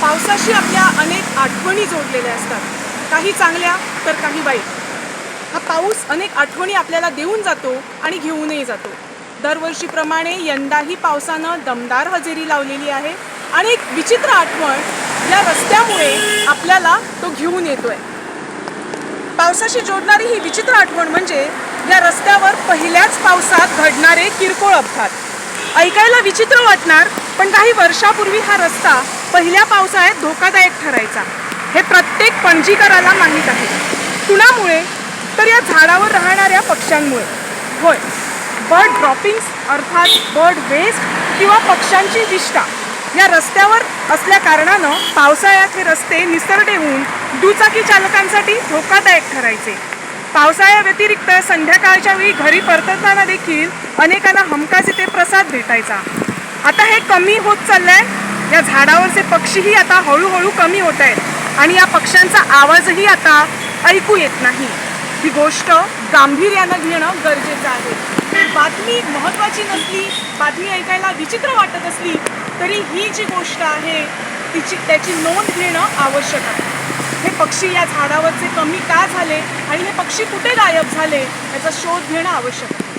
पावसाशी आपल्या अनेक आठवणी जोडलेल्या असतात. काही चांगल्या तर काही वाईट. हा पाऊस अनेक आठवणी आपल्याला देऊन जातो आणि घेऊनही जातो. दरवर्षीप्रमाणे यंदाही पावसानं दमदार हजेरी लावलेली आहे. आणि एक विचित्र आठवण या रस्त्यामुळे आपल्याला तो घेऊन येतोय. पावसाशी जोडणारी ही विचित्र आठवण म्हणजे या रस्त्यावर पहिल्याच पावसात घडणारे किरकोळ अपघात. ऐकायला विचित्र वाटणार पण काही वर्षापूर्वी हा रस्ता पहिल्या पावसाळ्यात धोकादायक ठरायचा. हे प्रत्येक पणजीकराला माहीत आहे. कुणामुळे? तर या झाडावर राहणाऱ्या पक्ष्यांमुळे. होय. बर्ड ड्रॉपिंग्स अर्थात बर्ड वेस्ट किंवा पक्ष्यांची विष्ठा या रस्त्यावर असल्या कारणानं पावसाळ्यात हे रस्ते निसरडे होऊन दुचाकी चालकांसाठी धोकादायक ठरायचे. पावसाळ्या व्यतिरिक्त संध्याकाळच्या वेळी घरी परतताना देखील अनेकांना हमखास इथे प्रसाद भेटायचा. आता हे कमी होत चाललंय या झाडावरचे पक्षीही आता हळूहळू कमी होत आहेत. आणि या पक्ष्यांचा आवाजही आता ऐकू येत नाही. ही गोष्ट गांभीर्यानं घेणं गरजेचं आहे. बातमी महत्त्वाची नसली बातमी ऐकायला विचित्र वाटत असली तरी ही जी गोष्ट आहे तिची त्याची नोंद घेणं आवश्यक आहे. हे पक्षी या झाडावरचे कमी का झाले आणि हे पक्षी कुठे गायब झाले याचा शोध घेणं आवश्यक आहे.